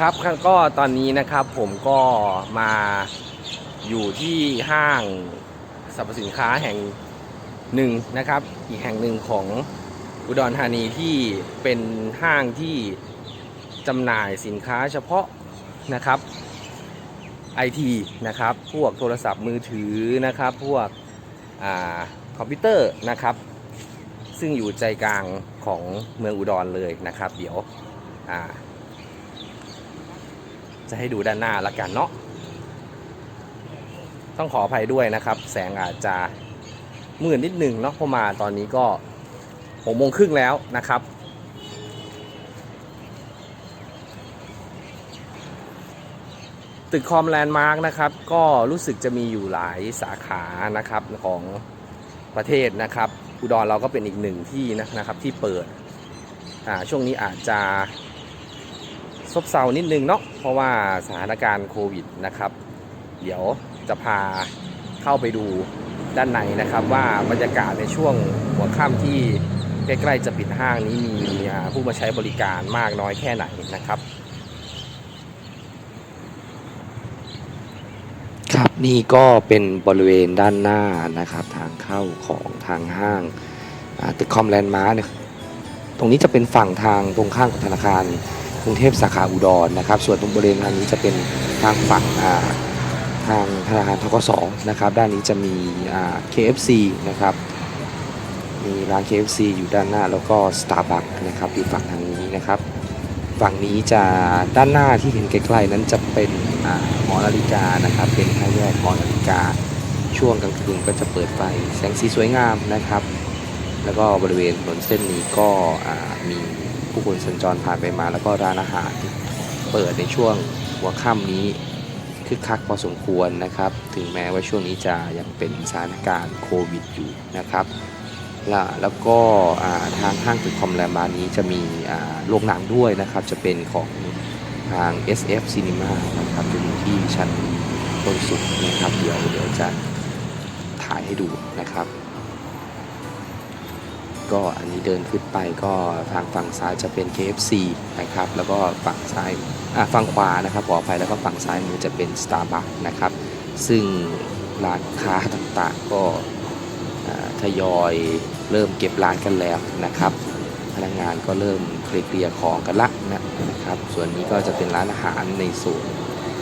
ครับก็ตอนนี้นะครับผมก็มาอยู่ที่ห้างสรรพสินค้าแห่งหนึ่งนะครับ อีกแห่งหนึ่งของอุดรธานีที่เป็นห้างที่จำหน่ายสินค้าเฉพาะนะครับไอทีนะครับ พวกโทรศัพท์มือถือนะครับ พวกอคอมพิวเตอร์นะครับ ซึ่งอยู่ใจกลางของเมืองอุดรเลยนะครับ เดี๋ยวอ่า จะให้ดูด้านหน้าละกันเนาะต้องขออภัยด้วยนะครับ แสงอาจจะมืดนิดหนึ่งเนาะเพราะมาตอนนี้ก็หกโมงครึ่งแล้วนะครับ ตึกคอมแลนด์มาร์กนะครับ ก็รู้สึกจะมีอยู่หลายสาขานะครับของประเทศนะครับอุดรเราก็เป็นอีกหนึ่งที่นะครับที่เปิดช่วงนี้อาจจะ ซบเซานิดนึงเนาะเพราะว่าสถานการณ์โควิดนะครับ เดี๋ยวจะพาเข้าไปดูด้านในนะครับ ว่าบรรยากาศในช่วงหัวค่ำที่ใกล้ๆจะปิดห้างนี้มีผู้มาใช้บริการมากน้อยแค่ไหนนะครับ ครับนี่ก็เป็นบริเวณด้านหน้านะครับ ทางเข้าของทางห้างตึกคอมแลนด์มาร์เนี่ยตรงนี้จะเป็นฝั่งทางตรงข้ามกับธนาคาร กรุงเทพสาขาอุดรนะครับ ส่วนตรงบริเวณทางนี้จะเป็นทางฝั่งทางธนาคารทกสนะครับ ด้านนี้จะมี KFC นะครับมีร้าน KFC อยู่ด้านหน้าแล้วก็ Starbucks นะครับอยู่ฝั่งทางนี้นะครับ ฝั่งนี้จะด้านหน้าที่เห็นใกล้ๆนั้นจะเป็นหอนาฬิกานะครับ เป็นห้าแยกหอนาฬิกา ช่วงกลางคืนก็จะเปิดไฟแสงสีสวยงามนะครับ แล้วก็บริเวณถนนเส้นนี้ก็มี ผู้คนสัญจรผ่านไปมาแล้วก็ร้านอาหารเปิดในช่วงหัวค่ำนี้คึกคักพอสมควรนะครับ ถึงแม้ว่าช่วงนี้จะยังเป็นสถานการณ์โควิดอยู่นะครับและแล้วก็ทางห้างตึกคอมแลมานี้จะมีโรงหนังด้วยนะครับ จะเป็นของทาง SF Cinema นะครับจะอยู่ที่ชั้นบนสุดนะครับ เดี๋ยวเดี๋ยวจะถ่ายให้ดูนะครับ ก็อันนี้เดินขึ้นไปก็ทางฝั่งซ้ายจะเป็น KFC นะครับ แล้วก็ฝั่งซ้ายอ่าฝั่งขวานะครับขออภัยแล้วก็ฝั่งซ้ายมือจะเป็น Starbucks นะครับ ซึ่งร้านค้าต่างๆก็ทยอยเริ่มเก็บร้านกันแล้วนะครับ พนักงานก็เริ่มเคลียร์ของกันละนะนะครับ ส่วนนี้ก็จะเป็นร้านอาหารในส่วน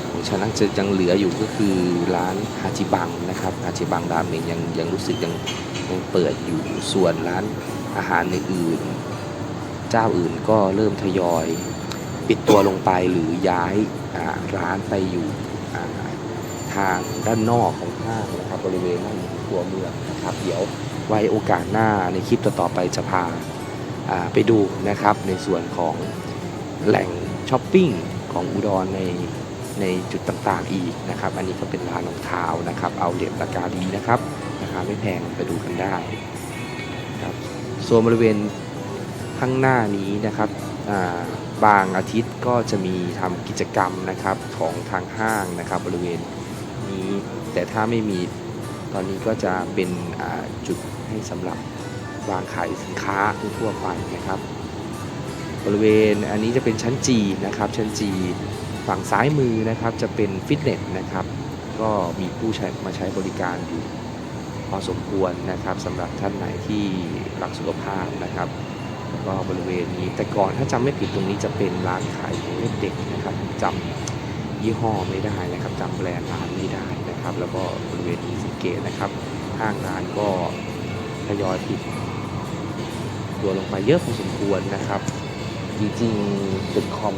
ของชั้นจะยังเหลืออยู่ก็คือร้านฮาจิบังนะครับฮาจิบังรามเองยังยังรู้สึกยังยังเปิดอยู่ส่วนร้าน อาหารอื่นๆ เจ้าอื่นก็เริ่มทยอย ปิดตัวลงไปหรือย้ายร้านไปอยู่าทางด้านนอกของห้างนะครับบริเวณหน้าตัวเมืองนะครับเดี๋ยวไว้โอกาสหน้าในคลิปต่อๆไปจะพาาไปดูนะครับในส่วนของแหล่งช้อปปิ้งของอุดรในในจุดต่างๆอีกนะครับ อันนี้ก็เป็นร้านรองเท้านะครับ เอาเหรียญราคาดีนะครับราคาไม่แพงไปดูกันได้ ส่วนบริเวณข้างหน้านี้นะครับบางอาทิตย์ก็จะมีทำกิจกรรมนะครับของทางห้างนะครับบริเวณนี้แต่ถ้าไม่มีตอนนี้ก็จะเป็นจุดให้สำหรับวางขายสินค้าทั่วไปนะครับ บริเวณอันนี้จะเป็นชั้น G นะครับ ชั้น G ฝั่งซ้ายมือนะครับจะเป็นฟิตเนสนะครับ ก็มีผู้ใช้มาใช้บริการอยู่ อสมควรนะครับสำหรับท่านไหนที่รักสุขภาพนะครับแล้วก็บริเวณนี้แต่ก่อนถ้าจำไม่ผิดตรงนี้จะเป็นร้านขายของเล่นเด็กนะครับจำยี่ห้อไม่ได้นะครับจำแบรนด์ร้านไม่ได้นะครับ แล้วก็บริเวณอีสิเกตนะครับห้างร้านก็ทยอยปิดตัวลงไปเยอะพอสมควรนะครับ จริงๆตึกคอม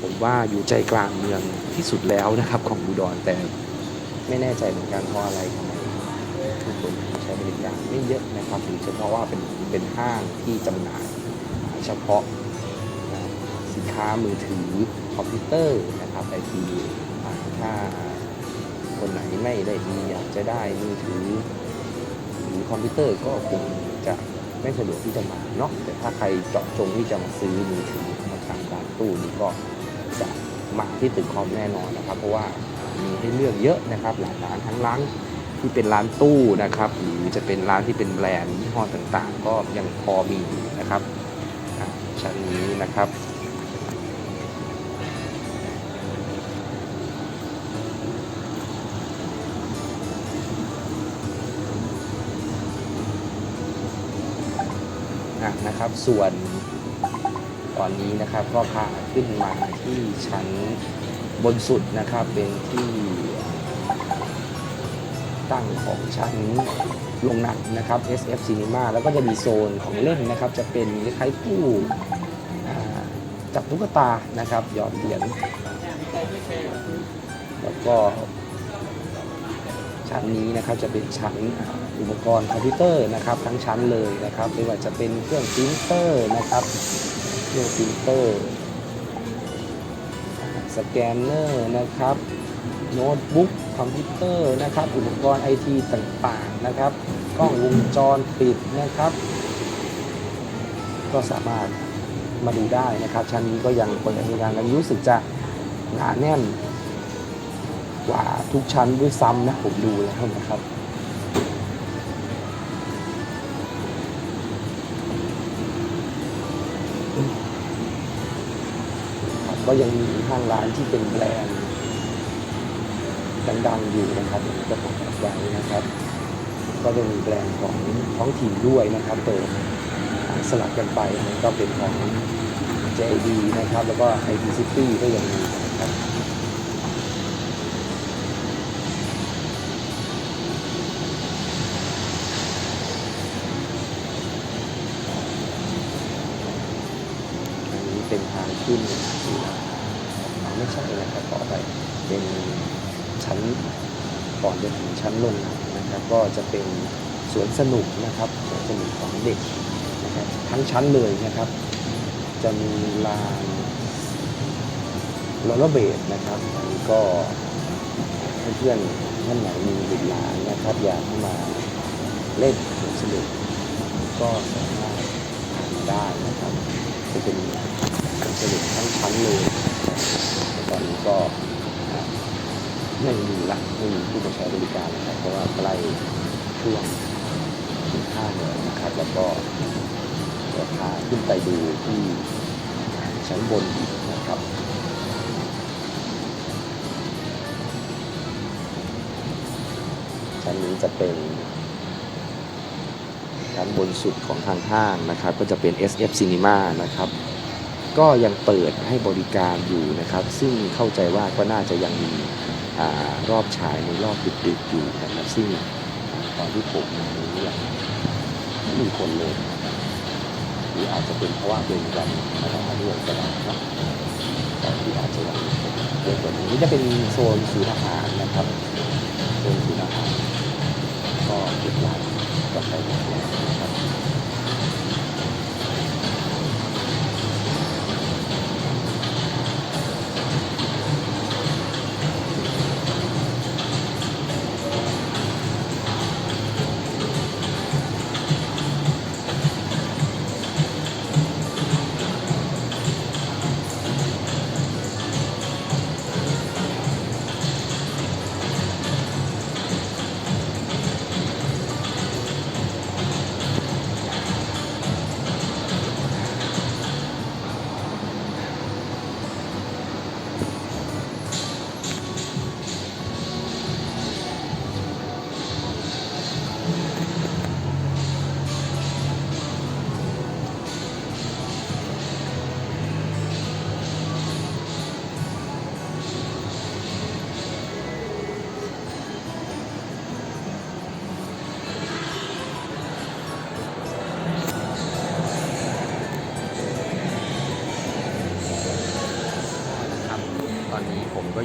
ผมว่าอยู่ใจกลางเมืองที่สุดแล้วนะครับของอุดรแต่ไม่แน่ใจเหมือนกันเพราะอะไร ทุกคนใช้บริการไม่เยอะนะครับหรือเฉพาะว่าเป็นเป็นห้างที่จำหน่ายเฉพาะสินค้ามือถือคอมพิวเตอร์นะครับไอทีถ้าคนไหนไม่ได้มีอยากจะได้มือถือหรือคอมพิวเตอร์ก็คงจะไม่สะดวกที่จะมาเนาะแต่ถ้าใครเจาะจงที่จะมาซื้อมือถือมาทางร้านตู้นี้ก็จะมาที่ตึกคอมแน่นอนนะครับ เพราะว่ามีให้เลือกเยอะนะครับหลายร้านทั้งร้าน ที่เป็นร้านตู้นะครับหรือจะเป็นร้านที่เป็นแบรนด์ยี่ห้อต่างๆ ก็ยังพอมีนะครับชั้นนี้นะครับนะครับส่วนตอนนี้นะครับก็พาขึ้นมาที่ชั้นบนสุดนะครับเป็นที่ ตั้งของชั้นโรงหนังนะครับ SF Cinema แล้วก็จะมีโซนของเล่นนะครับ จะเป็นคล้ายๆตู้จับตุ๊กตานะครับหยอดเหรียญแล้วก็ชั้นนี้นะครับจะเป็นชั้นอุปกรณ์คอมพิวเตอร์นะครับ ทั้งชั้นเลยนะครับไม่ว่าจะเป็นเครื่องปรินเตอร์นะครับเครื่องปรินเตอร์สแกนเนอร์นะครับโน้ตบุ๊ก คอมพิวเตอร์นะครับ อุปกรณ์ไอทีต่างๆนะครับกล้องวงจรปิดนะครับ ก็สามารถมาดูได้นะครับ ชั้นนี้ก็ยังเปิดบริการกันรู้สึกจะหนาแน่นกว่าทุกชั้นด้วยซ้ำนะผมดูแล้วนะครับก็ยังมีห้างร้านที่เป็นแบรนด์ ดังๆอยู่นะครับผมก็ปักไว้นะครับ ก็จะมีแบรนด์ของท้องถิ่นด้วยนะครับเปิดสลับกันไปนก็เป็นของ JD นะครับ แล้วก็ IT City ก็ยังมีนะครับอันนี้เป็นทางขึ้นไม่ใช่นะครับต่อไปเป็น ชั้นก่อนจะถึงชั้นลงนะครับ ก็จะเป็นสวนสนุกนะครับสวนสนุกของเด็กนะครับทั้งชั้นเลยนะครับ จะมีลานโรลเลอร์เบดนะครับอันนี้ก็เพื่อนๆท่านไหนมีบุตรหลานนะครับ อยากมาเล่นสวนสนุกก็สามารถมาได้นะครับจะเป็นการสรุปทั้งชั้นเลยแต่ตอนนี้ก็ ไม่มีละไม่มีผู้มาใช้บริการนะครับเพราะว่าใกล้ช่วงถึงห้าแล้วนะครับ แล้วก็จะพาขึ้นไปดูที่ชั้นบนนะครับชั้นนี้จะเป็นชั้นบนสุดของทางห้างนะครับ ก็จะเป็น SF Cinema นะครับ ก็ยังเปิดให้บริการอยู่นะครับ ซึ่งเข้าใจว่าก็น่าจะยังมี รอบฉายในรอบติดึกๆอยู่นะครับซึ่งตอนที่ผมมานี้ยังไม่มีคนเลยหรืออาจจะเป็นเพราะว่าเป็นวันอะไรด้วยก็ได้นะตอนที่อาจจะยังมีคนเยอะกว่านี้นี่จะเป็นโซนศูนย์อาหารนะครับโซนศูนย์อาหารก็เก็บร้านกาแฟหมดแล้วนะครับนะครับ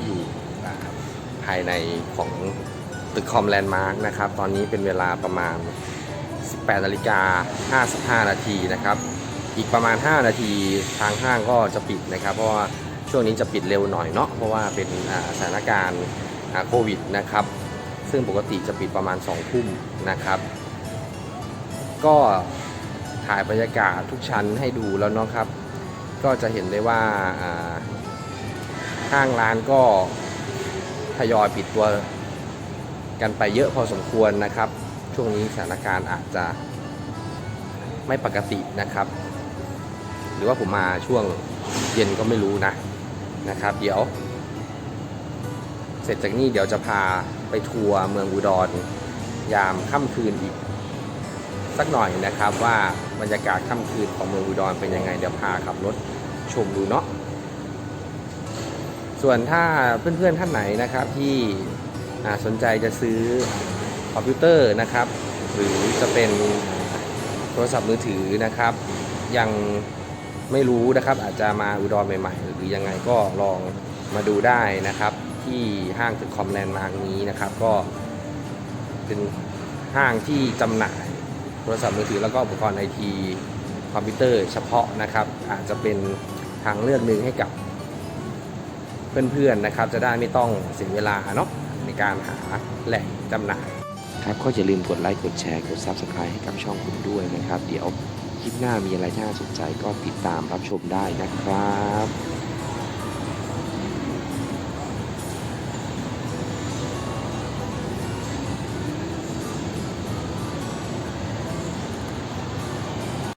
อยู่ภายในของตึกคอมแลนด์มาร์กนะครับ ตอนนี้เป็นเวลาประมาณ 18นาฬิกา55 นาทีนะครับ อีกประมาณ 5 นาทีทางห้างก็จะปิดนะครับ เพราะว่าช่วงนี้จะปิดเร็วหน่อยเนาะเพราะว่าเป็นสถานการณ์โควิดนะครับ ซึ่งปกติจะปิดประมาณ 2 ทุ่มนะครับ ก็ถ่ายบรรยากาศทุกชั้นให้ดูแล้วเนาะครับ ก็จะเห็นได้ว่า ห้างร้านก็ทยอยปิดตัวกันไปเยอะพอสมควรนะครับ ช่วงนี้สถานการณ์อาจจะไม่ปกตินะครับ หรือว่าผมมาช่วงเย็นก็ไม่รู้นะนะครับ เดี๋ยว เสร็จจากนี้เดี๋ยวจะพาไปทัวร์เมืองอุดร ยามค่ำคืนอีก สักหน่อยนะครับว่าบรรยากาศค่ำคืนของเมืองอุดรเป็นยังไง เดี๋ยวพาขับรถชมดูเนาะ ส่วนถ้าเพื่อนๆท่านไหนนะครับที่สนใจจะซื้อคอมพิวเตอร์นะครับ หรือจะเป็นโทรศัพท์มือถือนะครับ ยังไม่รู้นะครับอาจจะมาอุดรใหม่ ๆ หรือยังไงก็ลองมาดูได้นะครับ ที่ห้างตึกคอมแลนด์มาร์กนี้นะครับ ก็เป็นห้างที่จำหน่ายโทรศัพท์มือถือแล้วก็อุปกรณ์ไอทีคอมพิวเตอร์เฉพาะนะครับ อาจจะเป็นทางเลือกหนึ่งให้กับ เพื่อนๆนะครับ จะได้ไม่ต้องเสียเวลาเนาะในการหาแหล่งจำหน่ายครับก็อย่าลืมกดไลค์กดแชร์กด Subscribe ให้กับช่องคุณด้วยนะครับ เดี๋ยวคลิปหน้ามีอะไรน่าสนใจก็ติดตามรับชมได้นะครับ